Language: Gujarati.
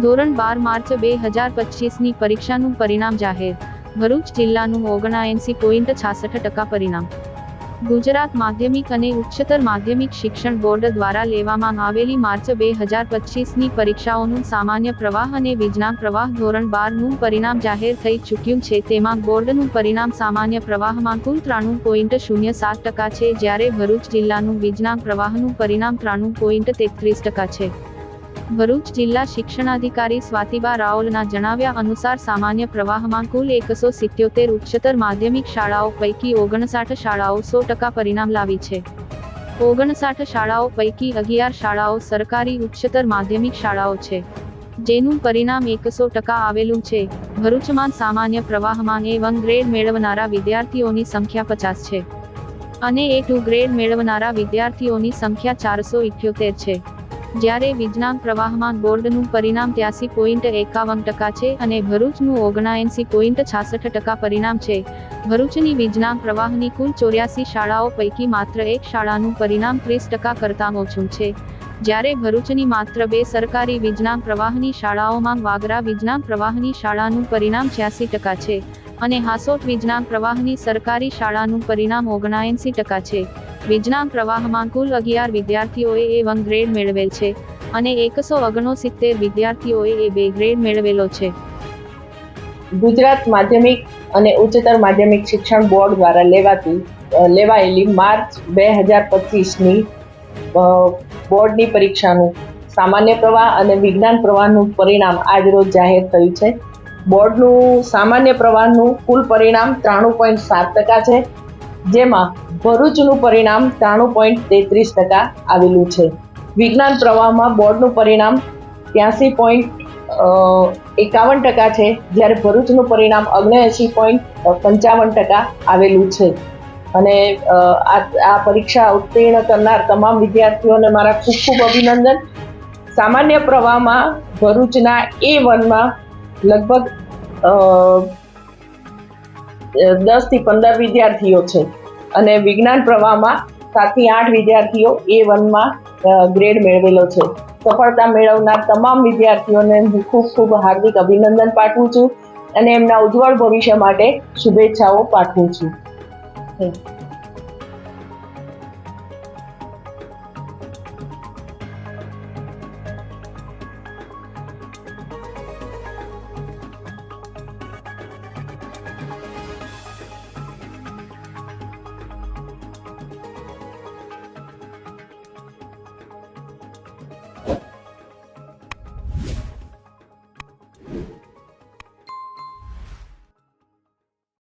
ધોરણ બાર માર્ચ બે હજાર પચીસની પરીક્ષાનું પરિણામ જાહેર. ભરૂચ જિલ્લાનું ઓગણાએંસી પોઈન્ટ છાસઠ ટકા પરિણામ. ગુજરાત માધ્યમિક અને ઉચ્ચતર માધ્યમિક શિક્ષણ બોર્ડ દ્વારા લેવામાં આવેલી માર્ચ બે હજાર પચીસની પરીક્ષાઓનું સામાન્ય પ્રવાહ અને વિજ્ઞાન પ્રવાહ ધોરણ બારનું પરિણામ જાહેર થઈ ચૂક્યું છે. તેમાં બોર્ડનું પરિણામ સામાન્ય પ્રવાહમાં કુલ ત્રાણું પોઈન્ટ શૂન્ય સાત ટકા છે, જ્યારે ભરૂચ જિલ્લાનું વિજ્ઞાન પ્રવાહનું પરિણામ ત્રાણું પોઈન્ટ તેત્રીસ ટકા છે. ભરૂચ જિલ્લા શિક્ષણાધિકારી સ્વાતિબા રાઓલના જણાવ્યા અનુસાર સામાન્ય પ્રવાહમાં કુલ એકસો સિત્યોતેર ઉચ્ચતર માધ્યમિક શાળાઓ પૈકી ઓગણસાઠ શાળાઓ સો ટકા પરિણામ લાવી છે. ઓગણસાઠ શાળાઓ પૈકી અગિયાર શાળાઓ સરકારી ઉચ્ચતર માધ્યમિક શાળાઓ છે. જેનું પરિણામ એકસો ટકા આવેલું છે. ભરૂચમાં સામાન્ય પ્રવાહમાં એ વન ગ્રેડ મેળવનારા વિદ્યાર્થીઓની સંખ્યા પચાસ છે. અને એ ટુ ગ્રેડ મેળવનારા વિદ્યાર્થીઓની સંખ્યા ચારસો ઇઠ્યોતેર છે. જ્યારે વિજ્ઞાન પ્રવાહમાં બોર્ડનું પરિણામ ત્યાસી પોઈન્ટ એકાવન ટકા છે અને ભરૂચનું ઓગણાએંસી પોઈન્ટ છાસઠ ટકા પરિણામ છે. ભરૂચની વિજ્ઞાન પ્રવાહની કુલ ચોર્યાસી શાળાઓ પૈકી માત્ર એક શાળાનું પરિણામ ત્રીસ ટકા કરતાં ઓછું છે. જ્યારે ભરૂચની માત્ર બે સરકારી વિજ્ઞાન પ્રવાહની શાળાઓમાં વાગરા વિજ્ઞાન પ્રવાહની શાળાનું પરિણામ છ્યાસી ટકા છે. અને હાસોટ વિજ્ઞાન પ્રવાહની સરકારી શાળાનું પરિણામ ઓગણાએંસી ટકા છે. વિજ્ઞાન પ્રવાહમાં કુલ અગિયાર વિદ્યાર્થીઓએ એ વન ગ્રેડ મેળવેલ છે અને એકસો ઓગણસિત્તેર વિદ્યાર્થીઓએ એ બે ગ્રેડ મેળવેલો છે. ગુજરાત માધ્યમિક અને ઉચ્ચતર માધ્યમિક શિક્ષણ બોર્ડ દ્વારા લેવાતી લેવાયેલી માર્ચ બે હજાર પચીસની બોર્ડની પરીક્ષાનું સામાન્ય પ્રવાહ અને વિજ્ઞાન પ્રવાહનું પરિણામ આજરોજ જાહેર થયું છે. બોર્ડનું સામાન્ય પ્રવાહનું કુલ પરિણામ ત્રાણું પોઈન્ટ સાત ટકા છે, જેમાં ભરૂચનું પરિણામ ત્રાણું પોઈન્ટ તેત્રીસ ટકા આવેલું છે. વિજ્ઞાન પ્રવાહમાં બોર્ડનું પરિણામ ત્યાંસી પોઈન્ટ એકાવન ટકા છે, જ્યારે ભરૂચનું પરિણામ ઓગણએંસી પોઈન્ટ પંચાવન ટકા આવેલું છે. અને આ પરીક્ષા ઉત્તીર્ણ કરનાર તમામ વિદ્યાર્થીઓને મારા ખૂબ ખૂબ અભિનંદન. સામાન્ય પ્રવાહમાં ભરૂચના એ વનમાં લગભગ અ, દસથી પંદર વિદ્યાર્થીઓ છે અને વિજ્ઞાન પ્રવાહમાં સાતથી આઠ વિદ્યાર્થીઓ એ વનમાં ગ્રેડ મેળવેલો છે સફળતા મેળવનાર તમામ વિદ્યાર્થીઓને હું ખૂબ ખૂબ હાર્દિક અભિનંદન પાઠવું છું અને એમના ઉજ્જવળ ભવિષ્ય માટે શુભેચ્છાઓ પાઠવું છું.